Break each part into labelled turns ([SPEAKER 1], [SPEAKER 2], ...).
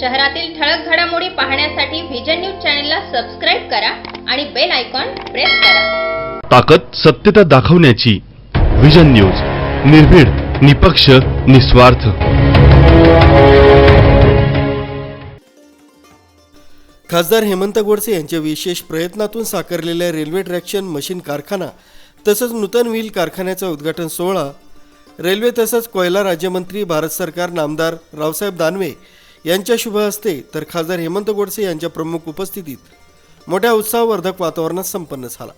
[SPEAKER 1] शहरातील ठळक घडामोडी पाहण्यासाठी व्हिजन न्यूज चॅनलला सबस्क्राईब करा आणि बेल आयकॉन प्रेस करा.
[SPEAKER 2] ताकद सत्यता दाखवण्याची विजन न्यूज निर्भीड निपक्ष निस्वार्थ.
[SPEAKER 3] खासदार हेमंत गोडसे यांच्या विशेष प्रयत्नातून साकारलेल्या रेल्वे ट्रॅक्शन मशीन कारखाना तसंच नूतन व्हील कारखान्याचा उद्घाटन सोहळा. रेल्वे तसंच कोयला राज्यमंत्री भारत सरकार नामदार रावसाहेब दानवे यांच्या शुभ हस्ते तर खासदार हेमंत गोडसे यांच्या प्रमुख उपस्थितीत मोठ्या उत्साहवर्धक वातावरणात संपन्न झाला.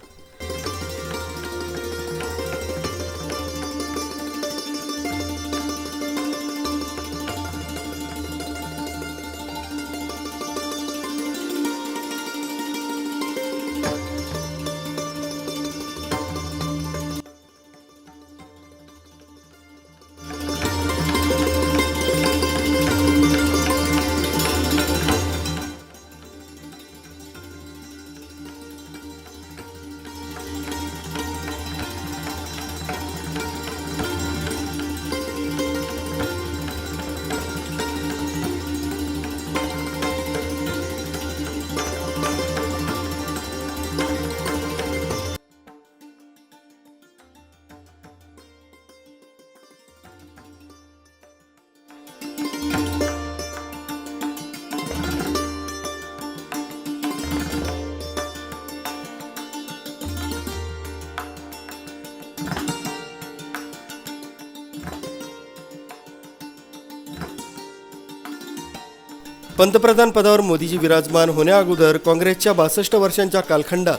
[SPEAKER 3] पंतप्रधान पदावर मोदीजी विराजमान होण्याअगोदर काँग्रेसच्या बासष्ट वर्षांच्या कालखंडात.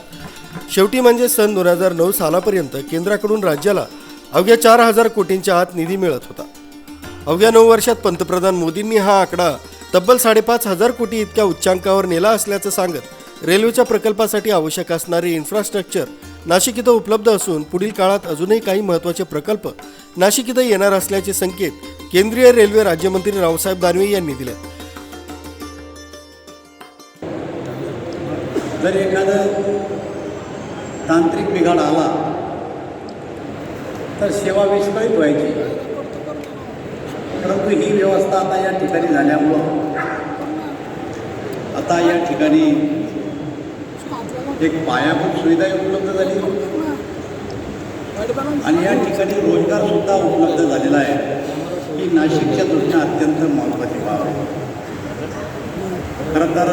[SPEAKER 3] शेवटी म्हणजे सन दोन हजार नऊ सालापर्यंत केंद्राकडून राज्याला अवघ्या चार हजार कोटींच्या आत निधी मिळत होता. अवघ्या नऊ वर्षात पंतप्रधान मोदींनी हा आकडा तब्बल साडेपाच हजार कोटी इतक्या उच्चांकावर नेला असल्याचं सांगत रेल्वेच्या प्रकल्पासाठी आवश्यक असणारे इन्फ्रास्ट्रक्चर नाशिक इथं उपलब्ध असून पुढील काळात अजूनही काही महत्त्वाचे प्रकल्प नाशिक इथं येणार असल्याचे संकेत केंद्रीय रेल्वे राज्यमंत्री रावसाहेब दानवे यांनी दिले.
[SPEAKER 4] जर एखादं तांत्रिक बिघाड आला तर सेवा विस्कळीत व्हायची. परंतु ही व्यवस्था आता या ठिकाणी झाल्यामुळं आता या ठिकाणी एक पायाभूत सुविधाही उपलब्ध झाली. आणि या ठिकाणी रोजगारसुद्धा उपलब्ध झालेला आहे ही नाशिकच्या दृष्टीने अत्यंत महत्त्वाची बाब आहे. खरं तर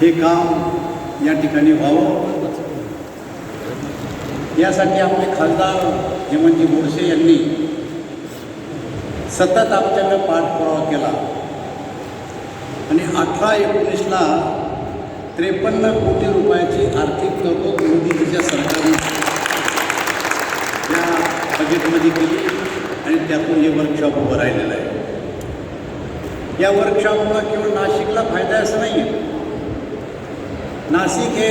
[SPEAKER 4] हे काम या ठिकाणी व्हावं. यासाठी आपले खासदार हेमंतजी गोडसे यांनी सतत आमच्याकडे पाठपुरावा केला. आणि अठरा एकोणीसला त्रेपन्न कोटी रुपयाची आर्थिक तरतूद मोदीजीच्या सरकारने या बजेटमध्ये केली आणि त्यातून हे वर्कशॉप उभं राहिलेलं आहे. या वर्कशॉपमुळं केवळ नाशिकला फायदा असं नाही आहे नाशिक हे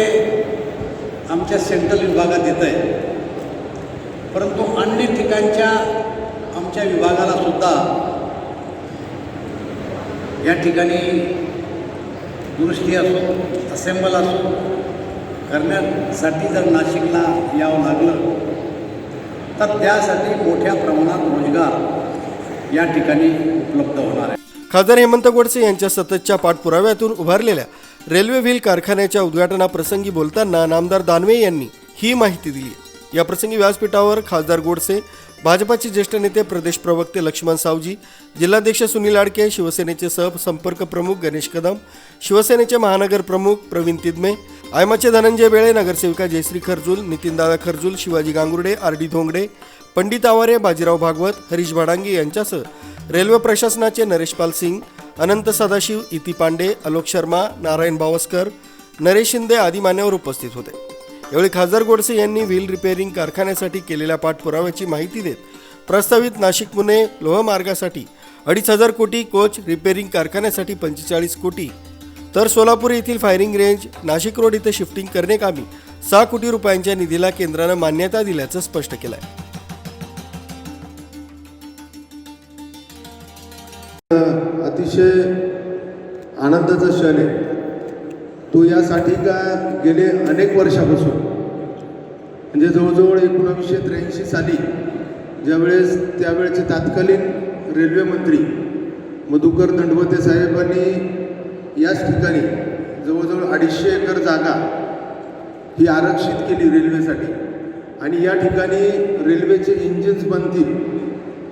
[SPEAKER 4] आमच्या सेंट्रल विभागात येतं आहे. परंतु अन्य ठिकाणच्या आमच्या विभागाला सुद्धा या ठिकाणी दुरुस्ती असो असेंबल असो करण्यासाठी जर नाशिकला यावं लागलं तर त्यासाठी मोठ्या प्रमाणात रोजगार या ठिकाणी उपलब्ध होणार आहे.
[SPEAKER 3] खासदार हेमंत गोडसे यांच्या सततच्या पाठपुराव्यातून उभारलेल्या रेल्वे व्हील कारखान्याच्या उद्घाटनाप्रसंगी बोलताना नामदार दानवे यांनी ही माहिती दिली. या प्रसंगी व्यासपीठावर खासदार गोडसे भाजपाचे ज्येष्ठ नेते प्रदेश प्रवक्ते लक्ष्मण सावजी जिल्हाध्यक्ष सुनील आडके शिवसेनेचे सहसंपर्क प्रमुख गणेश कदम शिवसेनेचे महानगर प्रमुख प्रवीण तिदमे आयमाचे धनंजय बेळे नगरसेविका जयश्री खरजूल नितीनदादा खरजूल शिवाजी गांगुर्डे आर डी धोंगडे पंडित आवारे बाजीराव भागवत हरीश भाडांगे यांच्यासह रेल्वे प्रशासनाचे नरेशपाल सिंग अनंत सदाशिव इति पांडे आलोक शर्मा नारायण बावस्कर नरेश शिंदे आदी मान्यवर उपस्थित होते. यावेळी खासदार गोडसे यांनी व्हील रिपेअरिंग कारखान्यासाठी केलेल्या पाठपुराव्याची माहिती देत प्रस्तावित नाशिक पुणे लोहमार्गासाठी अडीच हजार कोटी कोच रिपेअरिंग कारखान्यासाठी पंचेचाळीस कोटी. तर सोलापूर येथील फायरिंग रेंज नाशिक रोड इथे शिफ्टिंग करण्याकामी सहा कोटी रुपयांच्या निधीला केंद्रानं मान्यता दिल्याचं स्पष्ट केलं आहे
[SPEAKER 5] अतिशय आनंदाचा क्षण आहे. तो यासाठी का गेले अनेक वर्षापासून? म्हणजे जवळजवळ एकोणावीसशे त्र्याऐंशी साली ज्यावेळेस त्यावेळेचे तात्कालीन रेल्वे मंत्री मधुकर दंडवते साहेबांनी याच ठिकाणी जवळजवळ अडीचशे एकर जागा ही आरक्षित केली रेल्वेसाठी. आणि या ठिकाणी रेल्वेचे इंजिन्स बनतील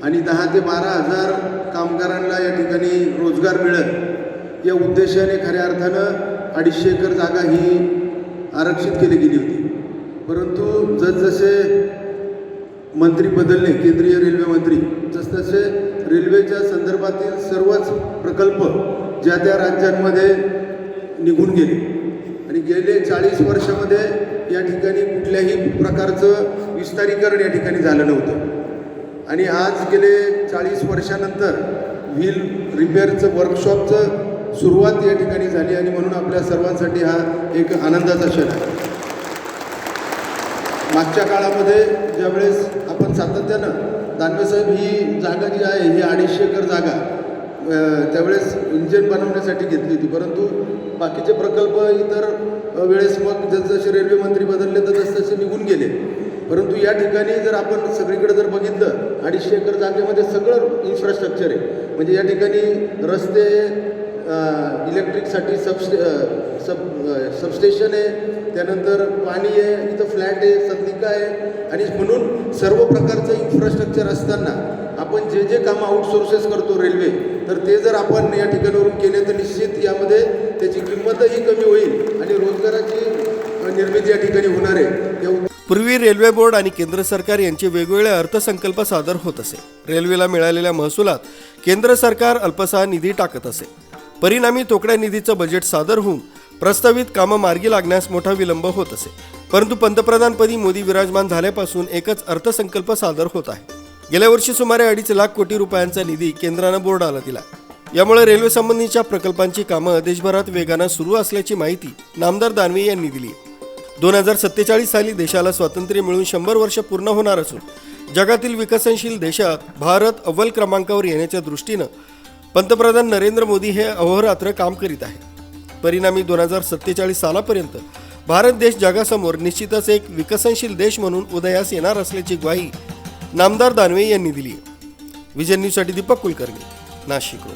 [SPEAKER 5] आणि दहा ते बारा हजार कामगारांना या ठिकाणी रोजगार मिळत या उद्देशाने खऱ्या अर्थानं अडीचशे एकर जागा ही आरक्षित केली गेली होती. परंतु जसजसे मंत्री बदलले केंद्रीय रेल्वे मंत्री जसतसे रेल्वेच्या संदर्भातील सर्वच प्रकल्प ज्या त्या राज्यांमध्ये निघून गेले. आणि गेले चाळीस वर्षामध्ये या ठिकाणी कुठल्याही प्रकारचं विस्तारीकरण या ठिकाणी झालं नव्हतं. आणि आज गेले चाळीस वर्षानंतर व्हील रिपेअरचं वर्कशॉपचं सुरुवात या ठिकाणी झाली आणि म्हणून आपल्या सर्वांसाठी हा एक आनंदाचा क्षण आहे. मागच्या काळामध्ये ज्यावेळेस आपण सातत्यानं दानवेसाहेब ही जागा जी आहे ही अडीचशे एकर जागा त्यावेळेस इंजिन बनवण्यासाठी घेतली होती. परंतु बाकीचे प्रकल्प इतर वेळेस मग जसजसे रेल्वे मंत्री बदलले तर तसतसे निघून गेले. परंतु या ठिकाणी जर आपण सगळीकडे जर बघितलं अडीचशे एकर जागेमध्ये सगळं इन्फ्रास्ट्रक्चर आहे. म्हणजे या ठिकाणी रस्ते इलेक्ट्रिकसाठी सबस्टे सब सबस्टेशन आहे. त्यानंतर पाणी आहे इथं फ्लॅट आहे सदनिका आहे. आणि म्हणून सर्व प्रकारचं इन्फ्रास्ट्रक्चर असताना आपण जे जे कामं आउटसोर्सेस करतो रेल्वे तर ते जर आपण या ठिकाणावरून केले तर निश्चित यामध्ये त्याची किंमतही कमी होईल आणि रोजगाराची निर्मिती या ठिकाणी होणार आहे.
[SPEAKER 3] पूर्वी रेल्वे बोर्ड आणि केंद्र सरकार यांचे वेगवेगळे अर्थसंकल्प सादर होत असे. रेल्वेला मिळालेल्या महसुलात केंद्र सरकार अल्पसा निधी टाकत असे. परिणामी तोकड्या निधीचं बजेट सादर होऊन प्रस्तावित कामं मार्गी लागण्यास मोठा विलंब होत असे. परंतु पंतप्रधानपदी मोदी विराजमान झाल्यापासून एकच अर्थसंकल्प सादर होत आहे. गेल्या वर्षी सुमारे अडीच लाख कोटी रुपयांचा निधी केंद्रानं बोर्डाला दिला. यामुळे रेल्वे संबंधीच्या प्रकल्पांची कामं देशभरात वेगानं सुरू असल्याची माहिती नामदार दानवे यांनी दिली दोन हजार सत्तेचाळीस साली देशाला स्वातंत्र्य मिळून शंभर वर्ष पूर्ण होणार असून जगातील विकसनशील देशात भारत अव्वल क्रमांकावर येण्याच्या दृष्टीनं पंतप्रधान नरेंद्र मोदी हे अहोरात्र काम करीत आहे परिणामी दोन हजार सत्तेचाळीस सालापर्यंत भारत देश जगासमोर निश्चितच एक विकसनशील देश म्हणून उदयास येणार असल्याची ग्वाही नामदार दानवे यांनी दिली आहे. विजय न्यूजसाठी दीपक कुलकर्णी नाशिक